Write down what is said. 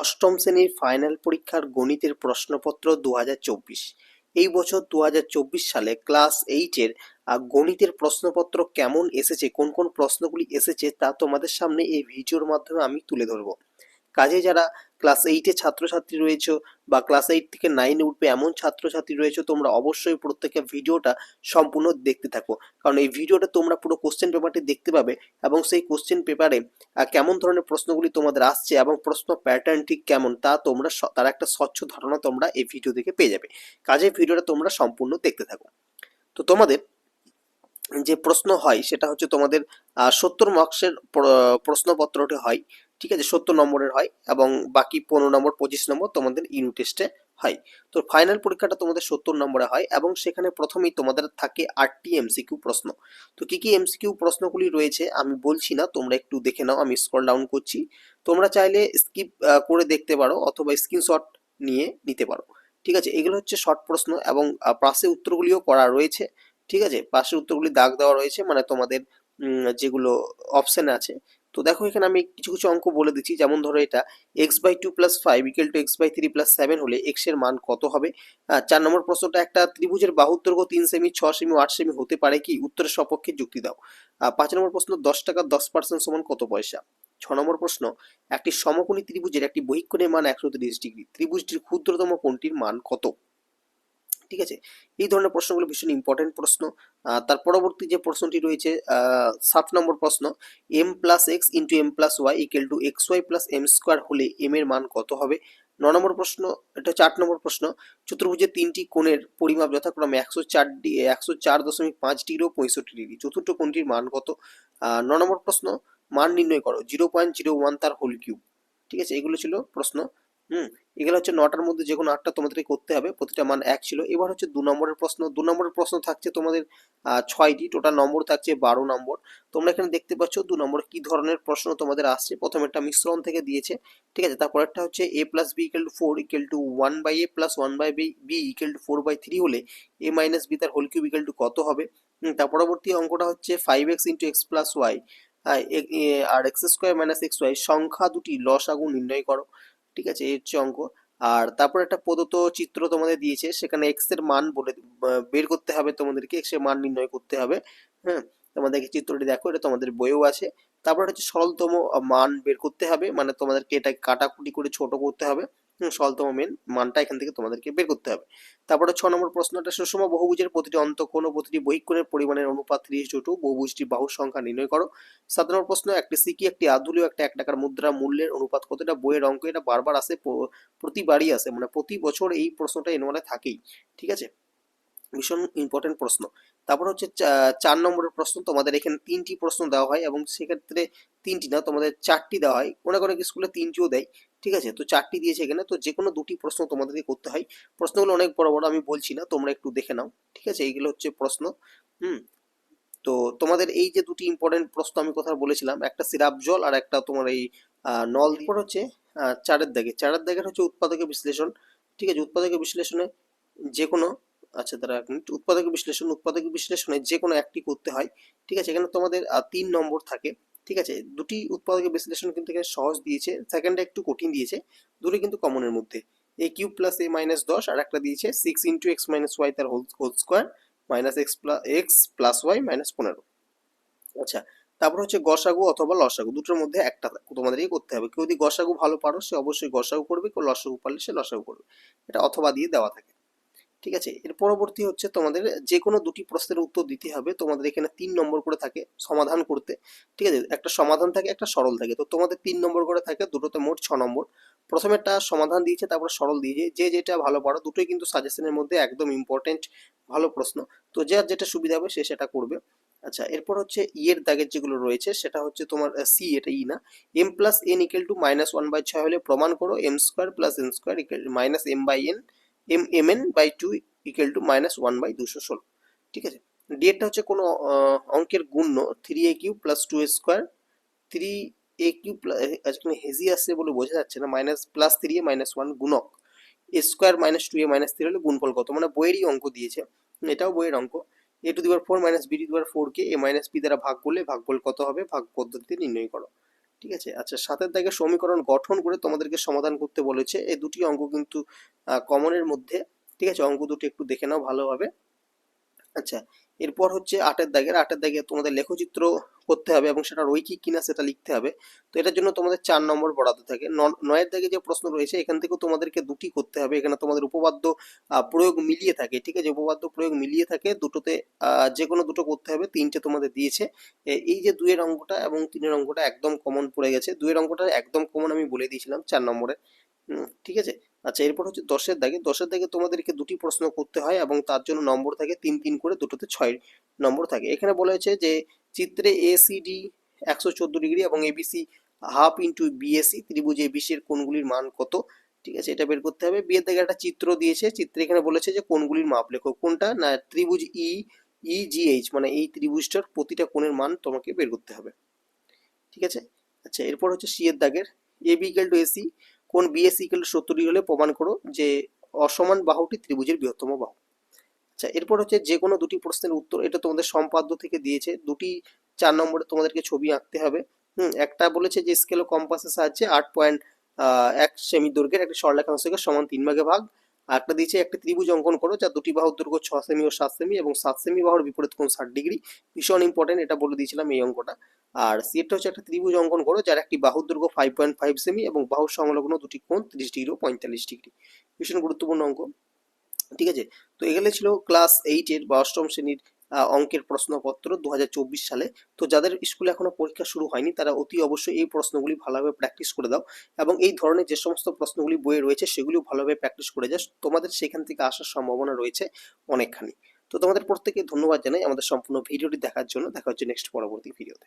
অষ্টম শ্রেণির ফাইনাল পরীক্ষার গণিতের প্রশ্নপত্র দু হাজার চব্বিশ। এই বছর দু হাজার চব্বিশ সালে ক্লাস এইটের গণিতের প্রশ্নপত্র কেমন এসেছে, কোন কোন প্রশ্নগুলি এসেছে তা তোমাদের সামনে এই ভিডিওর মাধ্যমে আমি তুলে ধরব। কাজে যারা ক্লাস এইটে ছাত্রছাত্রী রয়েছে বা ক্লাস এইট থেকে নাইনে উঠবে এমন ছাত্রছাত্রী রয়েছে, তোমরা অবশ্যই প্রত্যেকে ভিডিওটা সম্পূর্ণ দেখতে থাকো। কারণ এই ভিডিওটা তোমরা পুরো কোশ্চেন পেপারটি দেখতে পাবে এবং সেই কোশ্চেন পেপারে কেমন ধরনের প্রশ্নগুলি তোমাদের আসছে এবং প্রশ্ন প্যাটার্নটি কেমন তা তোমরা তার একটা স্বচ্ছ ধারণা তোমরা এই ভিডিও থেকে পেয়ে যাবে। কাজে ভিডিওটা তোমরা সম্পূর্ণ দেখতে থাকো। তো তোমাদের যে প্রশ্ন হয়, সেটা হচ্ছে তোমাদের সত্তর মার্কসের প্রশ্নপত্রটি হয়। ঠিক আছে, সত্তর নম্বরের হয় এবং বাকি পনেরো নম্বর, পঁচিশ নম্বর তোমাদের ইউনিট টেস্টে হয়। তো ফাইনাল পরীক্ষাটা তোমাদের সত্তর নম্বরে হয় এবং সেখানে প্রথমেই তোমাদের থাকে আটটি এমসিকিউ প্রশ্ন। তো কি কি এমসিকিউ প্রশ্নগুলি রয়েছে আমি বলছি না, তোমরা একটু দেখে নাও, আমি স্ক্রল ডাউন করছি। তোমরা চাইলে স্কিপ করে দেখতে পারো অথবা স্ক্রিনশট নিয়ে নিতে পারো। ঠিক আছে, এগুলো হচ্ছে শর্ট প্রশ্ন এবং পাশে উত্তরগুলিও করা রয়েছে। ঠিক আছে পাশের উত্তরগুলি দাগ দেওয়া রয়েছে মানে তোমাদের যেগুলো অপশন আছে তো দেখো এখানে আমি কিছু কিছু অঙ্ক বলে দিচ্ছি। যেমন ধরো এটা X by two plus five equal to X by three plus seven হলে এক্সের মান কত হবে? চার নম্বর প্রশ্নটা, একটা ত্রিভুজের বাহুর দৈর্ঘ্য তিন সেমি ছ সেমি আট সেমি হতে পারে কি? উত্তরের সপক্ষে যুক্তি দাও। পাঁচ নম্বর প্রশ্ন, দশ টাকা দশ পার্সেন্ট সমান কত পয়সা? ছ নম্বর প্রশ্ন, একটি সমকোণী ত্রিভুজের একটি বহিক্ষণের মান একশো তিরিশ ডিগ্রি। ত্রিভুজটির ক্ষুদ্রতম কোণটির মান কত? ঠিক আছে? এই ধরনের প্রশ্নগুলো ভীষণ ইম্পর্টেন্ট প্রশ্ন। তার পরবর্তী যে প্রশ্নটি রয়েছে সাত নম্বর প্রশ্ন M plus X into M plus Y equal to X Y plus M square হলে এম এর মান কত হবে? ন নম্বর প্রশ্ন, এটা আট নম্বর প্রশ্ন। চতুর্ভুজের তিনটি কোণের পরিমাপ যথাক্রমে একশো চার ডি, একশো চার দশমিক পাঁচ ডিগ্রি ও পঁয়ষট্টি ডিগ্রি। চতুর্থ কোণটির মান কত? ন নম্বর প্রশ্ন, মান নির্ণয় করো জিরো পয়েন্ট জিরো ওয়ান তার হোল কিউব ঠিক আছে? এগুলো ছিল প্রশ্ন। হুম? এগুলো হচ্ছে নটার মধ্যে যে কোনো আটটা তোমাদেরকে করতে হবে, প্রতিটা মান এক ছিল। এবার হচ্ছে দু নম্বরের প্রশ্ন, দু নম্বরের প্রশ্ন থাকছে তোমাদের ছয়টি, টোটাল নম্বর থাকছে বারো নম্বর। তোমরা এখানে দেখতে পাচ্ছ দু নম্বর কি ধরনের প্রশ্ন তোমাদের আসছে। প্রথম একটা মিশ্রণ থেকে দিয়েছে, ঠিক আছে? তারপর একটা হচ্ছে A plus B equal to four equal to one by A plus one by B B equal to four by three হলে এ মাইনাস বি তার হোল কিউব ইকুয়াল টু কত হবে? তার পরবর্তী অঙ্কটা হচ্ছে five X into X plus Y আর X square minus X Y সংখ্যা দুটি লসাগু নির্ণয় করো, ঠিক আছে? এর হচ্ছে অঙ্ক। আর তারপর একটা প্রদত্ত চিত্র তোমাদের দিয়েছে, সেখানে এক্সের মান বলে বের করতে হবে তোমাদেরকে এক্সের মান নির্ণয় করতে হবে হ্যাঁ তোমাদেরকে চিত্রটি দেখো, এটা তোমাদের বইও আছে। তারপর হচ্ছে সরলতম মান বের করতে হবে মানে তোমাদেরকে এটা কাটাকুটি করে ছোট করতে হবে। হুম, সরলতম মেন মানটা এখান থেকে তোমাদেরকে বের করতে হবে। তারপরে ছ নম্বর প্রশ্নটা সুষম বহুভুজের প্রতিটি অন্তঃকোণ ও প্রতিটি বহিকোণের পরিমাণের অনুপাত ত্রিশ টু বহুভুজটি বাহু সংখ্যা নির্ণয় করো। সাত নম্বর প্রশ্ন একটি সিকি একটি আধুলীয় একটা এক টাকার মুদ্রা মূল্যের অনুপাত কতটা? বইয়ের অঙ্ক এটা বারবার আসে প্রতিবারই আসে মানে প্রতি বছর এই প্রশ্নটা এনওয়ালে থাকেই ঠিক আছে? ভীষণ ইম্পর্টেন্ট প্রশ্ন। তারপর হচ্ছে চার নম্বরের প্রশ্ন, তোমাদের এখানে তিনটি প্রশ্ন দেওয়া হয় এবং সেক্ষেত্রে তিনটি না, তোমাদের চারটি দেওয়া হয়। অনেক অনেক স্কুলে তিনটিও দেয়, ঠিক আছে? তো চারটি দিয়েছে এখানে, তো যে কোনো দুটি প্রশ্ন তোমাদেরকে করতে হয়। প্রশ্নগুলো অনেক বড় বড়, আমি বলছি না, তোমরা একটু দেখে নাও, ঠিক আছে? এইগুলো হচ্ছে প্রশ্ন, হুম? তো তোমাদের এই যে দুটি ইম্পর্টেন্ট প্রশ্ন আমি কথা বলেছিলাম, একটা সিরাপ জল আর একটা তোমার এই নল এরপর হচ্ছে চারের দাগে, চারের দাগের হচ্ছে উৎপাদকের বিশ্লেষণ, ঠিক আছে? উৎপাদকের বিশ্লেষণে যে কোনো আচ্ছা তারা এক মিনিট। উৎপাদকের বিশ্লেষণ উৎপাদকের বিশ্লেষণে যে কোনো একটি করতে হয়, ঠিক আছে? এখানে তোমাদের তিন নম্বর থাকে, ঠিক আছে? দুটি উৎপাদকের বিশ্লেষণ কিন্তু এখানে সহজ দিয়েছে সেকেন্ডটা একটু কঠিন দিয়েছে, দুটো কিন্তু কমনের মধ্যে। A cube plus A minus দশ, আর একটা দিয়েছে six into X minus Y তার whole whole square minus X plus X plus Y minus পনেরো। আচ্ছা তারপর হচ্ছে গসাগু অথবা লসাগু, দুটোর মধ্যে একটা তোমাদেরই করতে হবে। কেউ যদি গসাগু ভালো পারো, সে অবশ্যই গসাগু করবে, কেউ লসাগু পারলে সে লসাগু করবে। এটা অথবা দিয়ে দেওয়া থাকে। ঠিক আছে? এর পরবর্তী হচ্ছে তোমাদের যে কোনো দুটি প্রশ্নের উত্তর দিতে হবে। তোমাদের এখানে তিন নম্বর করে থাকে সমাধান করতে। ঠিক আছে? একটা সমাধান থাকে, একটা সরল থাকে। তো তোমাদের তিন নম্বর করে থাকে, দুটোতে মোট ছ নম্বর। প্রথমে একটা সমাধান দিয়েছে, তারপর সরল দিয়েছে। যে যেটা ভালো পারো, দুটোই কিন্তু সাজেশনের মধ্যে একদম ইম্পর্টেন্ট ভালো প্রশ্ন। তো যার যেটা সুবিধা হবে, সে সেটা করবে। আচ্ছা এরপর হচ্ছে ইয়ের দাগের যেগুলো রয়েছে, সেটা হচ্ছে তোমার সি এটা ই না। M plus N equal to minus one by ছয় হলে প্রমাণ করো। M square plus N square minus M by N M M N by two equal to minus one by দুশো ষোলো। ঠিক আছে? ডিএটা হচ্ছে কোনো অঙ্কের গুণ্য three A Q plus two square three A Q এখানে হেজি আসছে বলে বোঝা যাচ্ছে না minus plus three A minus one গুণক। A square minus two A minus three হলে গুণফল কত? মানে বইয়েরই অঙ্ক দিয়েছে। এটাও বইয়ের অঙ্ক। A to the power four minus B to the power four K A minus B দ্বারা ভাগ করলে ভাগফল কত হবে? ভাগ পদ্ধতিতে নির্ণয় করো। ঠিক আছে? আচ্ছা সাতের দাগে সমীকরণ গঠন করে তোমাদেরকে সমাধান করতে বলেছে। এই দুটি অঙ্ক কিন্তু কমনের মধ্যে। ঠিক আছে? অঙ্ক দুটি একটু দেখে নাও ভালোভাবে। আচ্ছা এরপর হচ্ছে আটের দাগের। আটের দাগে তোমাদের লেখচিত্র করতে হবে এবং সেটা রৈখিক কিনা সেটা লিখতে হবে। তো এটার জন্য তোমাদের চার নম্বর বরাদ্দ থাকে। নয়ের দাগে যে প্রশ্ন রয়েছে, এখান থেকেও তোমাদেরকে দুটি করতে হবে। এখানে তোমাদের উপপাদ্য প্রয়োগ মিলিয়ে থাকে, ঠিক আছে? উপপাদ্য, প্রয়োগ মিলিয়ে থাকে, দুটোতে যে কোনো দুটো করতে হবে, তিনটে তোমাদের দিয়েছে। এই যে দুইয়ের অঙ্কটা এবং তিনের অঙ্কটা একদম কমন পড়ে গেছে। দুইয়ের অঙ্কটা একদম কমন আমি বলে দিয়েছিলাম চার নম্বরে। ঠিক আছে? আচ্ছা এরপর হচ্ছে দশের দাগে দশের দাগে তোমাদেরকে দুটি প্রশ্ন করতে হয় এবং তার জন্য নম্বর থাকে তিন তিন করে দুটোতে ছয় নম্বর থাকে। এখানে বলা হয়েছে যে চিত্রে এসিডি একশো চোদ্দ ডিগ্রি এবং এবিসি হাফ ইন্টু বিএসি ত্রিভুজ এবিসি এর কোণগুলির মান কত? ঠিক আছে, এটা বের করতে হবে। বিয়ের দাগে একটা চিত্র দিয়েছে। চিত্রে এখানে বলেছে যে কোনগুলির মাপ লেখো কোনটা? না, ত্রিভুজ ই ইজিএইচ মানে এই ত্রিভুজটার প্রতিটা কোণের মান তোমাকে বের করতে হবে। ঠিক আছে? আচ্ছা এরপর হচ্ছে সি এর দাগের। A B equal to AC কোন বিএসি ইকাল টু সত্তর ডিগ্রি হলে প্রমাণ করো যে অসমান বাহুটি ত্রিভুজের বৃহত্তম বাহু। আচ্ছা এরপর হচ্ছে যে কোনো দুটি প্রশ্নের উত্তর এটা তোমাদের সম্পাদ্য থেকে দিয়েছে। দুটি, চার নম্বরে তোমাদেরকে ছবি আঁকতে হবে। হুম, একটা বলেছে যে স্কেল ও কম্পাসের সাহায্যে আট পয়েন্ট এক সেমি দৈর্ঘ্যের একটি সরলরেখাংশকে সমান তিন ভাগে ভাগ। আর একটা দিয়েছে একটি ত্রিভুজ অঙ্কন করো যা দুটি বাহুর দৈর্ঘ্য ছ সেমি ও সাত সেমি এবং সাত সেমি বাহুর বিপরীত কোণ ষাট ডিগ্রি। ভীষণ ইম্পর্টেন্ট এটা বলে দিয়েছিলাম এই অঙ্কটা। আর সিএটা হচ্ছে একটা ত্রিভুজ অঙ্কন করো যার একটি বাহুর দৈর্ঘ্য ফাইভ পয়েন্ট ফাইভ সেমি এবং বাহুর সংলগ্ন দুটি কোণ ত্রিশ ডিগ্রি ও পঁয়তাল্লিশ ডিগ্রি। ভীষণ গুরুত্বপূর্ণ অঙ্ক। ঠিক আছে? তো এগুলো ছিল ক্লাস এইটের বা অষ্টম শ্রেণির অঙ্কের প্রশ্নপত্র দু হাজার চব্বিশ সালে। তো যাদের স্কুলে এখনও পরীক্ষা শুরু হয়নি, তারা অতি অবশ্যই এই প্রশ্নগুলি ভালোভাবে প্র্যাকটিস করে দাও। এবং এই ধরনের যে সমস্ত প্রশ্নগুলি বইয়ে রয়েছে, সেগুলিও ভালোভাবে প্র্যাকটিস করে যাও। তোমাদের সেখান থেকে আসার সম্ভাবনা রয়েছে অনেকখানি। তো তোমাদের প্রত্যেকে ধন্যবাদ জানাই আমাদের সম্পূর্ণ ভিডিওটি দেখার জন্য। দেখা হচ্ছে নেক্সট পরবর্তী ভিডিওতে